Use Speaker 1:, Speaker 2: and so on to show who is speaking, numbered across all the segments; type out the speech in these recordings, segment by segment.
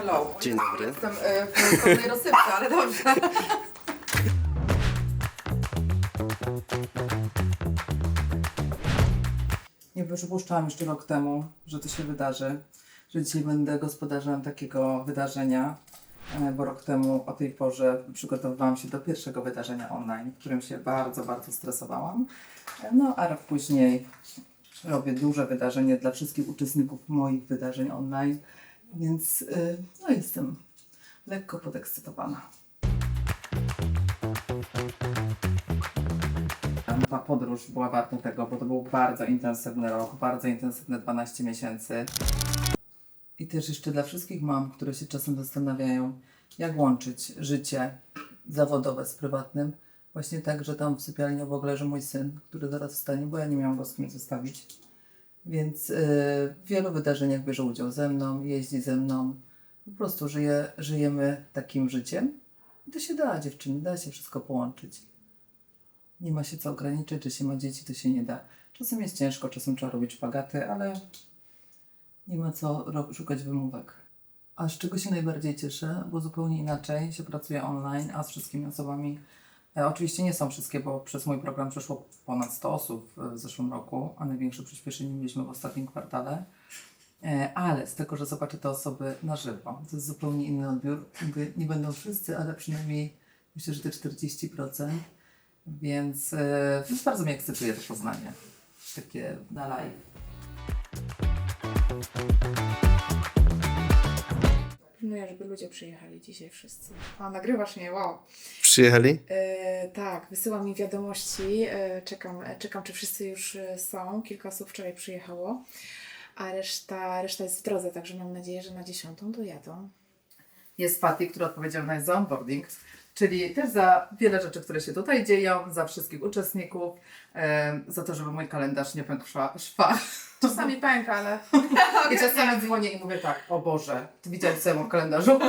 Speaker 1: Hello.
Speaker 2: Dzień dobry.
Speaker 1: Jestem e, w rozsypce, ale dobrze. Nie przypuszczałam jeszcze rok temu, że to się wydarzy, że dzisiaj będę gospodarzem takiego wydarzenia, e, bo rok temu o tej porze przygotowywałam się do pierwszego wydarzenia online, w którym się bardzo, bardzo stresowałam. E, No a rok później robię duże wydarzenie dla wszystkich uczestników moich wydarzeń online, więc y, no, jestem lekko podekscytowana. Ta podróż była warta tego, bo to był bardzo intensywny rok, bardzo intensywne 12 miesięcy. I też jeszcze dla wszystkich mam, które się czasem zastanawiają, jak łączyć życie zawodowe z prywatnym. Właśnie tak, że tam w sypialni obok leży mój syn, który zaraz wstanie, bo ja nie miałam go z kim zostawić. Więc y, w wielu wydarzeniach bierze udział ze mną, jeździ ze mną. Po prostu żyje, żyjemy takim życiem. I to się da, dziewczyny, da się wszystko połączyć. Nie ma się co ograniczyć, czy się ma dzieci, to się nie da. Czasem jest ciężko, czasem trzeba robić szpagaty, ale nie ma co szukać wymówek. A z czego się najbardziej cieszę, bo zupełnie inaczej się pracuje online, a z wszystkimi osobami. E, oczywiście nie są wszystkie, bo przez mój program przeszło ponad 100 osób w- zeszłym roku, a największe przyspieszenie mieliśmy w ostatnim kwartale. E, ale z tego, że zobaczę te osoby na żywo, to jest zupełnie inny odbiór. Nie będą wszyscy, ale przynajmniej myślę, że te 40%. Więc e, już bardzo mnie ekscytuje to poznanie. Takie na live.
Speaker 3: Żeby ludzie przyjechali dzisiaj wszyscy. A, nagrywasz mnie, wow.
Speaker 2: Przyjechali?
Speaker 3: E, tak, wysyła mi wiadomości. E, czekam, e, czekam, czy wszyscy już e, są. Kilka osób wczoraj przyjechało, a reszta, reszta jest w drodze, także mam nadzieję, że na dziesiątą dojadą.
Speaker 1: Jest Patty, która odpowiedzialna jest za onboarding, czyli też za wiele rzeczy, które się tutaj dzieją, za wszystkich uczestników, e, za to, żeby mój kalendarz nie pękł szwa. szwa.
Speaker 3: Czasami pęka, ale...
Speaker 1: I czasami dzwonię i mówię tak, o Boże, ty widziałeś co ja mam w kalendarzu?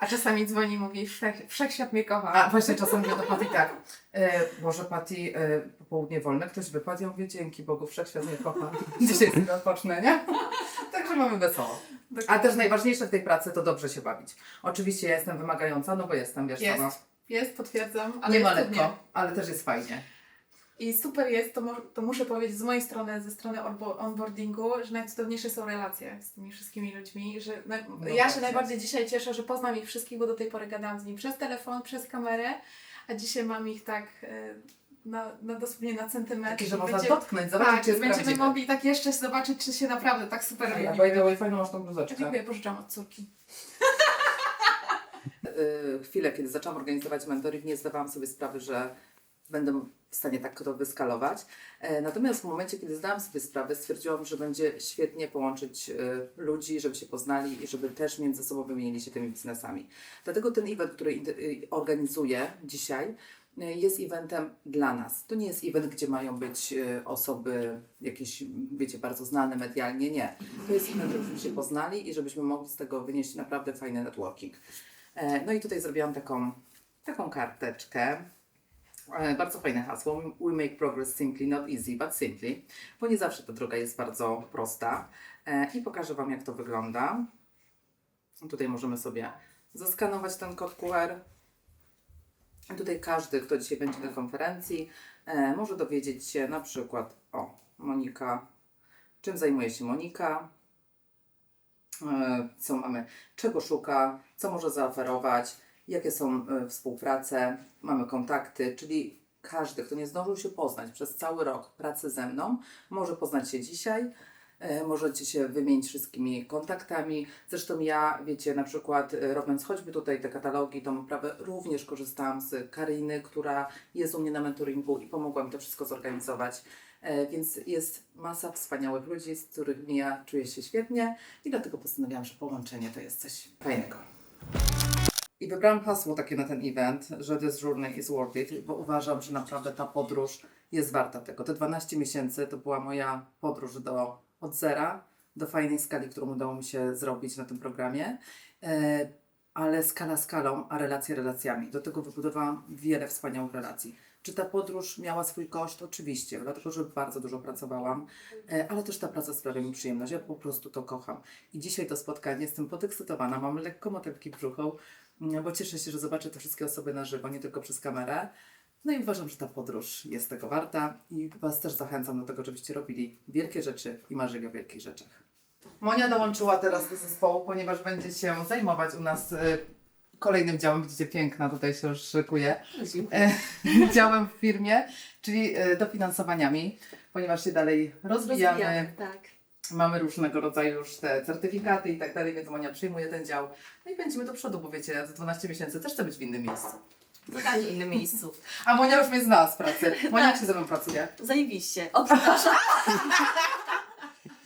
Speaker 3: A czasami dzwoni i mówi, wszech, wszechświat mnie kocha.
Speaker 1: A właśnie czasem mówię do Patty tak, e, Boże Patty, e, popołudnie wolne, ktoś wypadł, ja mówię, dzięki Bogu, wszechświat mnie kocha, dzisiaj sobie odpocznę, nie? Także mamy wesoło. A też najważniejsze w tej pracy to dobrze się bawić. Oczywiście ja jestem wymagająca, no bo jestem, wiesz
Speaker 3: Jest,
Speaker 1: sama.
Speaker 3: jest, potwierdzam, ale
Speaker 1: Nie ma lekko, ale też jest fajnie.
Speaker 3: I super jest, to, to muszę powiedzieć z mojej strony, ze strony onbo- onboardingu, że najcudowniejsze są relacje z tymi wszystkimi ludźmi, że na, ja się najbardziej dzisiaj cieszę, że poznam ich wszystkich, bo do tej pory gadałam z nimi przez telefon, przez kamerę, a dzisiaj mam ich tak e, na, na dosłownie na centymetr.
Speaker 1: Takie, że można
Speaker 3: będzie-
Speaker 1: dotknąć, zobaczyć,
Speaker 3: Tak,
Speaker 1: czy jest
Speaker 3: będziemy
Speaker 1: prawdziwe.
Speaker 3: mogli tak jeszcze zobaczyć, czy się naprawdę tak super
Speaker 1: Ja
Speaker 3: lubimy.
Speaker 1: by the way, fajną masz tą bluzeczkę.
Speaker 3: Dziękuję, pożyczam od córki.
Speaker 1: y, chwilę, kiedy zaczęłam organizować mentoring, nie zdawałam sobie sprawy, że będę w stanie tak to wyskalować. E, Natomiast w momencie, kiedy zdałam sobie sprawę, stwierdziłam, że będzie świetnie połączyć y, ludzi, żeby się poznali i żeby też między sobą wymienili się tymi biznesami. Dlatego ten event, który y, organizuję dzisiaj, y, jest eventem dla nas. To nie jest event, gdzie mają być osoby jakieś, wiecie, bardzo znane medialnie. Nie. To jest event, żebyśmy się poznali i żebyśmy mogli z tego wynieść naprawdę fajny networking. E, No i tutaj zrobiłam taką, taką karteczkę. E, Bardzo fajne hasło. We make progress simply, not easy, but simply. Bo nie zawsze ta droga jest bardzo prosta. E, I pokażę Wam, jak to wygląda. Tutaj możemy sobie zaskanować ten kod QR. Tutaj każdy, kto dzisiaj będzie na konferencji, e, może dowiedzieć się na przykład o Monika, czym zajmuje się Monika, co mamy, czego szuka, co może zaoferować, jakie są e, współprace, mamy kontakty, czyli każdy, kto nie zdążył się poznać przez cały rok pracy ze mną, może poznać się dzisiaj. E, Możecie się wymienić wszystkimi kontaktami. Zresztą ja, wiecie, na przykład e, robiąc choćby tutaj te katalogi, tą uprawę, również korzystałam z Kariny, która jest u mnie na mentoringu i pomogła mi to wszystko zorganizować. Więc jest masa wspaniałych ludzi, z którymi ja czuję się świetnie i dlatego postanowiłam, że połączenie to jest coś fajnego. I wybrałam hasło takie na ten event, że this journey is worth it, bo uważam, że naprawdę ta podróż jest warta tego. Te 12 miesięcy to była moja podróż do, od zera do fajnej skali, którą udało mi się zrobić na tym programie. E, ale skala skalą, a relacje relacjami. Do tego wybudowałam wiele wspaniałych relacji. Czy ta podróż miała swój koszt? Oczywiście, dlatego że bardzo dużo pracowałam, e, ale też ta praca sprawia mi przyjemność. Ja po prostu to kocham. I dzisiaj to spotkanie, jestem podekscytowana, mam lekko motylki mm, bo cieszę się, że zobaczę te wszystkie osoby na żywo, nie tylko przez kamerę. No i uważam, że ta podróż jest tego warta i Was też zachęcam do tego, żebyście robili wielkie rzeczy i marzyli o wielkich rzeczach. Monia dołączyła teraz do zespołu, ponieważ będzie się zajmować u nas e, kolejnym działem. Widzicie, piękna tutaj się już szykuje. E, działem w firmie, czyli e, dofinansowaniami, ponieważ się dalej rozwijamy.
Speaker 2: Rozwijamy, tak.
Speaker 1: Mamy różnego rodzaju już te certyfikaty i tak dalej, więc Monia przyjmuje ten dział. No i będziemy do przodu, bo wiecie, ja za 12 miesięcy też chcę być w innym miejscu.
Speaker 2: W totalnie innym miejscu.
Speaker 1: A Monia już mnie zna z pracy. Monia jak się ze mną pracuje?
Speaker 2: Zajebiście. O, przepraszam.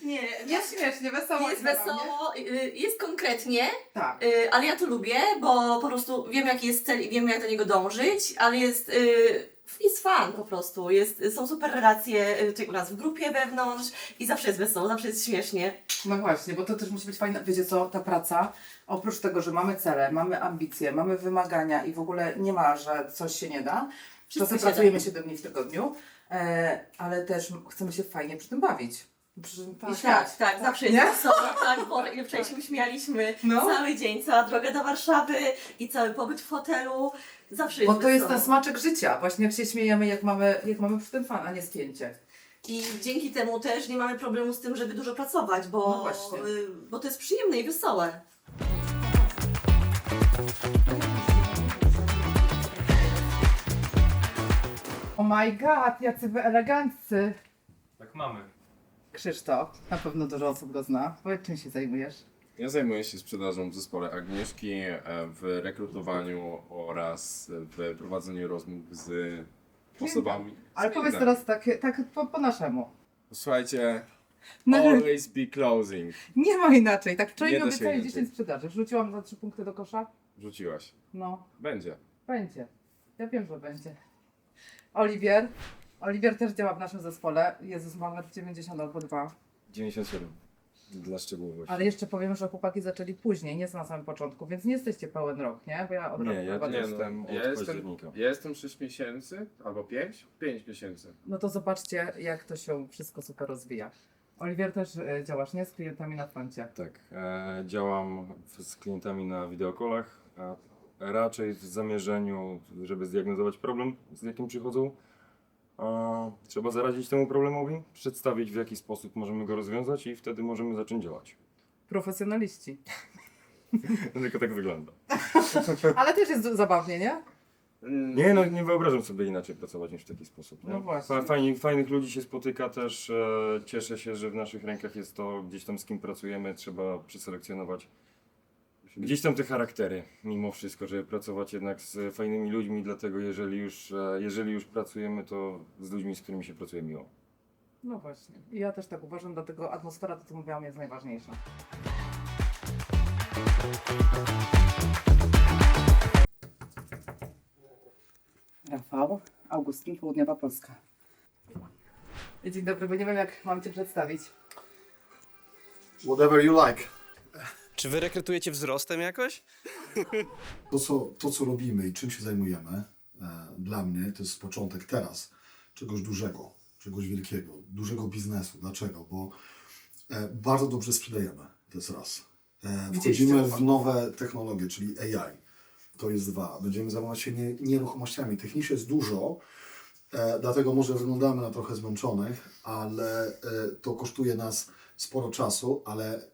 Speaker 2: Nie,
Speaker 1: Jest śmiesznie, wesoło.
Speaker 2: jest
Speaker 1: zabawnie.
Speaker 2: wesoło, y, jest konkretnie,
Speaker 1: Tak.
Speaker 2: y, ale ja to lubię, bo po prostu wiem jaki jest cel i wiem jak do niego dążyć, ale jest, y, jest fan po prostu, jest, są super relacje y, tutaj u nas w grupie wewnątrz i zawsze jest wesoło, zawsze jest śmiesznie.
Speaker 1: No właśnie, bo to też musi być fajne. Wiecie co, ta praca, oprócz tego, że mamy cele, mamy ambicje, mamy wymagania i w ogóle nie ma, że coś się nie da.
Speaker 2: Wszystko
Speaker 1: Czasem
Speaker 2: się da.
Speaker 1: pracujemy 7 dni w tygodniu, e, ale też chcemy się fajnie przy tym bawić. Przy,
Speaker 2: I śmiać, tak, zawsze jest
Speaker 1: Nie?
Speaker 2: wesoło, tak, bo ile wczoraj się śmialiśmy,
Speaker 1: No.
Speaker 2: cały dzień, cała droga do Warszawy i cały pobyt w hotelu, zawsze jest
Speaker 1: Bo to jest
Speaker 2: wesoło.
Speaker 1: ten smaczek życia, właśnie jak się śmiejemy, jak mamy, jak mamy przy tym fan, a nie spięcie.
Speaker 2: I dzięki temu też nie mamy problemu z tym, żeby dużo pracować, bo,
Speaker 1: No właśnie.
Speaker 2: y, bo to jest przyjemne i wesołe.
Speaker 1: Oh my god, jacy wy eleganccy.
Speaker 4: Tak mamy.
Speaker 1: Krzysztof, na pewno dużo osób go zna. Powiedz, czym się zajmujesz?
Speaker 5: Ja zajmuję się sprzedażą w zespole Agnieszki, e, w rekrutowaniu oraz w prowadzeniu rozmów z osobami.
Speaker 1: Ale powiedz teraz tak, tak po, po naszemu.
Speaker 5: Słuchajcie,
Speaker 1: No,
Speaker 5: always be closing.
Speaker 1: nie ma inaczej. Tak wczoraj
Speaker 5: Nie
Speaker 1: mi
Speaker 5: da się
Speaker 1: obiecali
Speaker 5: inaczej.
Speaker 1: 10 sprzedaży. Wrzuciłam za 3 punkty do kosza.
Speaker 5: Rzuciłaś.
Speaker 1: No,
Speaker 5: Będzie.
Speaker 1: będzie. Ja wiem, że będzie. Oliwier. Oliwier też działa w naszym zespole. Jezus, ma metr 90 albo 2.
Speaker 4: 97. Dla szczegółowości.
Speaker 1: Ale jeszcze powiem, że chłopaki zaczęli później, nie na samym początku, więc nie jesteście pełen rok, nie? Bo ja od
Speaker 4: Nie,
Speaker 1: razu
Speaker 4: ja nie. Jestem od
Speaker 5: ja jestem,
Speaker 4: października.
Speaker 5: ja jestem 6 miesięcy, albo 5? 5 miesięcy.
Speaker 1: No to zobaczcie, jak to się wszystko super rozwija. Oliwier też e, działasz, nie? Z klientami na froncie.
Speaker 4: Tak. E, działam w- z klientami na wideokolach, a raczej w zamierzeniu, żeby zdiagnozować problem, z jakim przychodzą. A, trzeba zaradzić temu problemowi, przedstawić w jaki sposób możemy go rozwiązać i wtedy możemy zacząć działać.
Speaker 1: Profesjonaliści.
Speaker 4: Tylko tak wygląda.
Speaker 1: Ale też jest zabawnie, nie?
Speaker 4: Nie, no nie wyobrażam sobie inaczej pracować niż w taki sposób. Nie?
Speaker 1: No właśnie.
Speaker 4: Fa- Fajnie, fajnych ludzi się spotyka też. E, cieszę się, że w naszych rękach jest to, gdzieś tam z kim pracujemy, trzeba przeselekcjonować gdzieś tam te charaktery, mimo wszystko, żeby pracować jednak z fajnymi ludźmi, dlatego jeżeli już, e, jeżeli już pracujemy, to z ludźmi, z którymi się pracuje miło.
Speaker 1: No właśnie. Ja też tak uważam, dlatego atmosfera, to co mówiłam, jest najważniejsza. Rafał, Augustyn, Południowa Polska. Dzień dobry, bo nie wiem jak mam Cię przedstawić.
Speaker 6: Whatever you like.
Speaker 7: Czy wy rekrutujecie wzrostem jakoś?
Speaker 6: To co, to, co robimy i czym się zajmujemy, e, dla mnie to jest początek teraz czegoś dużego, czegoś wielkiego, dużego biznesu. Dlaczego? Bo e, bardzo dobrze sprzedajemy. To jest raz. E, wchodzimy w nowe technologie, czyli AI. To jest dwa. Będziemy zajmować się nie, nieruchomościami. Technicznie jest dużo, e, dlatego może wyglądamy na trochę zmęczonych, ale e, to kosztuje nas sporo czasu, ale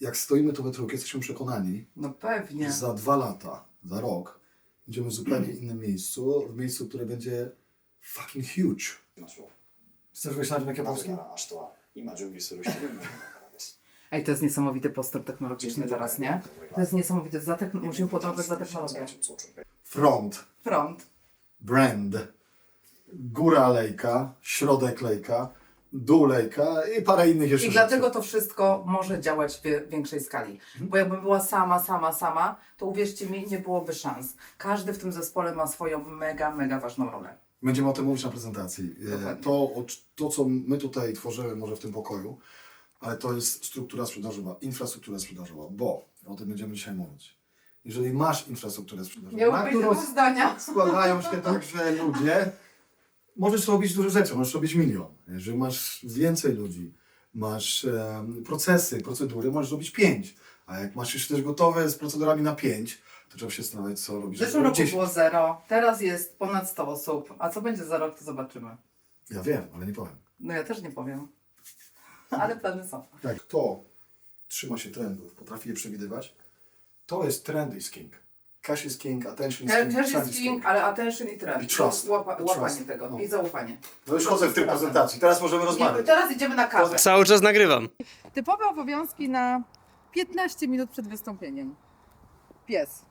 Speaker 6: jak stoimy tu we trójkę, jesteśmy przekonani,
Speaker 1: No pewnie.
Speaker 6: za dwa lata, za rok, będziemy w zupełnie innym miejscu, w miejscu, które będzie fucking huge. Chcesz wejść na rynek japoński?
Speaker 1: Ej, to jest niesamowity postęp technologiczny teraz, nie? To jest niesamowite. Za techn- musimy podążać za technologią.
Speaker 6: Front,
Speaker 1: Front.
Speaker 6: brand, góra alejka, środek lejka, dół lejka i parę innych jeszcze
Speaker 1: I
Speaker 6: rzeczy.
Speaker 1: dlatego to wszystko może działać w większej skali. Bo jakbym była sama, sama, sama, to uwierzcie mi, nie byłoby szans. Każdy w tym zespole ma swoją mega, mega ważną rolę.
Speaker 6: Będziemy o tym mówić na prezentacji. E,
Speaker 1: Dokładnie.
Speaker 6: To, to, co my tutaj tworzymy może w tym pokoju, ale to jest struktura sprzedażowa, infrastruktura sprzedażowa, bo o tym będziemy dzisiaj mówić. Jeżeli masz infrastrukturę sprzedażową, na którą
Speaker 1: zdania.
Speaker 6: składają się także ludzie, możesz robić dużo rzeczy, możesz robić milion. Jeżeli masz więcej ludzi, masz em, procesy, procedury, możesz robić pięć. A jak masz już też gotowe z procedurami na pięć, to trzeba się zastanawiać, co robić.
Speaker 1: W
Speaker 6: żeby
Speaker 1: zeszłym roku
Speaker 6: 10.
Speaker 1: było zero, teraz jest ponad 100 osób, a co będzie za rok, to zobaczymy.
Speaker 6: Ja wiem, ale nie powiem.
Speaker 1: No ja też nie powiem, ale plany są.
Speaker 6: Tak, kto trzyma się trendów, potrafi je przewidywać, to jest trend is king. Cash is king, attention is king,
Speaker 1: Cash is king, ale attention i trend.
Speaker 6: I trust.
Speaker 1: Łapa,
Speaker 6: I
Speaker 1: łapanie
Speaker 6: trust.
Speaker 1: tego
Speaker 6: No.
Speaker 1: i zaufanie.
Speaker 6: No już chodzę w tej prezentacji, teraz możemy
Speaker 1: Nie,
Speaker 6: rozmawiać.
Speaker 1: teraz idziemy na kawę.
Speaker 7: Cały czas nagrywam.
Speaker 8: Typowe obowiązki na 15 minut przed wystąpieniem. Pies.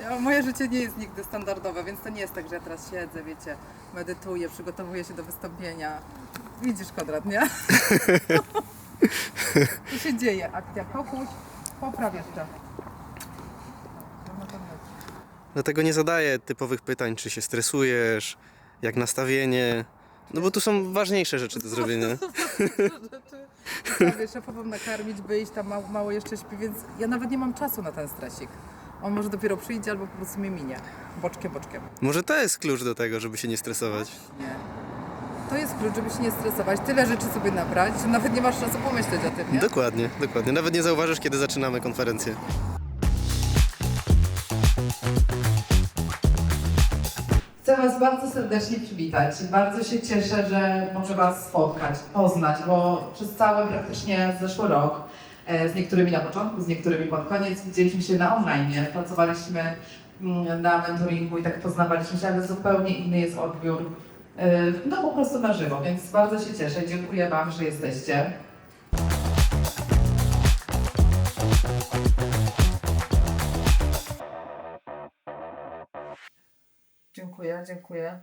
Speaker 8: Ja, moje życie nie jest nigdy standardowe, więc to nie jest tak, że ja teraz siedzę, wiecie, medytuję, przygotowuję się do wystąpienia. Widzisz kwadrat, nie? to się dzieje. Akcja kokuś, popraw jeszcze.
Speaker 7: Dlatego nie zadaję typowych pytań, czy się stresujesz, jak nastawienie. No bo tu są ważniejsze rzeczy do zrobienia.
Speaker 8: Prawie szefową nakarmić, wyjść, tam mało, mało jeszcze śpi, więc ja nawet nie mam czasu na ten stresik. On może dopiero przyjdzie albo po prostu mnie minie. Boczkiem, boczkiem.
Speaker 7: Może to jest klucz do tego, żeby się nie stresować.
Speaker 8: Nie. To jest klucz, żeby się nie stresować, tyle rzeczy sobie nabrać, że nawet nie masz czasu pomyśleć o tym, nie?
Speaker 7: Dokładnie, dokładnie. Nawet nie zauważysz, kiedy zaczynamy konferencję.
Speaker 1: Chcę Was bardzo serdecznie przywitać. Bardzo się cieszę, że mogę Was spotkać, poznać, bo przez cały praktycznie zeszły rok, e, z niektórymi na początku, z niektórymi pod koniec, widzieliśmy się na online, pracowaliśmy mm, na mentoringu i tak poznawaliśmy się, ale zupełnie inny jest odbiór, e, no po prostu na żywo, więc bardzo się cieszę. Dziękuję Wam, że jesteście. Dziękuję, dziękuję.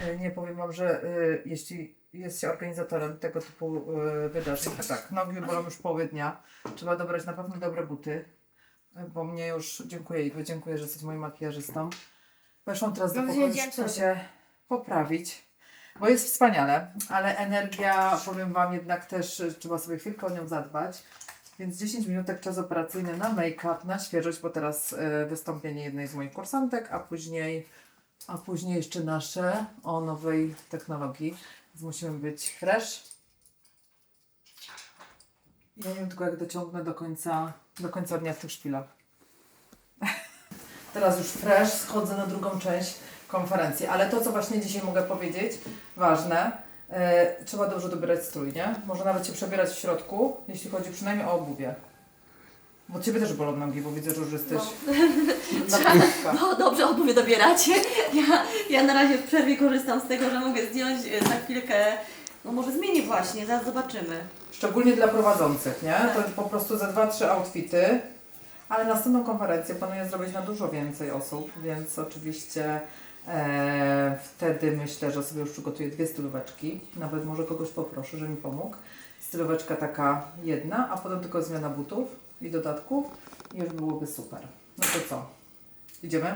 Speaker 1: E, Nie powiem Wam, że e, jeśli jest się organizatorem tego typu e, wydarzeń, to tak, nogi bolą już połowy dnia. Trzeba dobrać na pewno dobre buty, bo mnie już, dziękuję Igor, dziękuję, że jesteś moim makijażystą. Weszłam teraz do
Speaker 2: Mam
Speaker 1: pokoju,
Speaker 2: nadzieję,
Speaker 1: chcę się poprawić, bo jest wspaniale, ale energia, powiem Wam, jednak też trzeba sobie chwilkę o nią zadbać. Więc 10 minutek czas operacyjny na make-up, na świeżość, bo teraz e, wystąpienie jednej z moich kursantek, a później, a później jeszcze nasze o nowej technologii. Więc musimy być fresh. Ja nie wiem tylko jak dociągnę do końca, do końca dnia w tych szpilach. Teraz już fresh, schodzę na drugą część konferencji, ale to co właśnie dzisiaj mogę powiedzieć, ważne, e, trzeba dobrze dobierać strój, nie? Może nawet się przebierać w środku, jeśli chodzi przynajmniej o obuwie. Bo Ciebie też bolą nogi, bo widzę, że już jesteś na półkach.
Speaker 2: No dobrze, obuwie dobieracie. Ja, ja na razie w przerwie korzystam z tego, że mogę zdjąć e, za chwilkę. No może zmienię właśnie, zaraz zobaczymy.
Speaker 1: Szczególnie dla prowadzących, nie? To po prostu za dwa, trzy outfity. Ale następną konferencję planuję zrobić na dużo więcej osób, więc oczywiście e, wtedy myślę, że sobie już przygotuję dwie stylóweczki. Nawet może kogoś poproszę, żeby mi pomógł. Stylóweczka taka jedna, a potem tylko zmiana butów i dodatków i już byłoby super. No to co? Idziemy?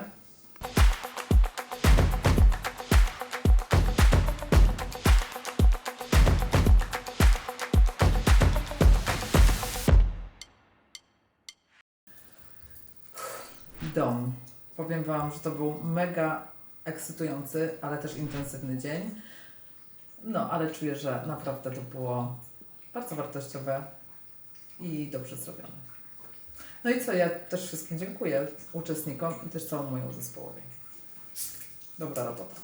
Speaker 1: dom. Powiem Wam, że to był mega ekscytujący, ale też intensywny dzień. No, ale czuję, że naprawdę to było bardzo wartościowe i dobrze zrobione. No i co, ja też wszystkim dziękuję uczestnikom i też całemu mojemu zespołowi. Dobra robota.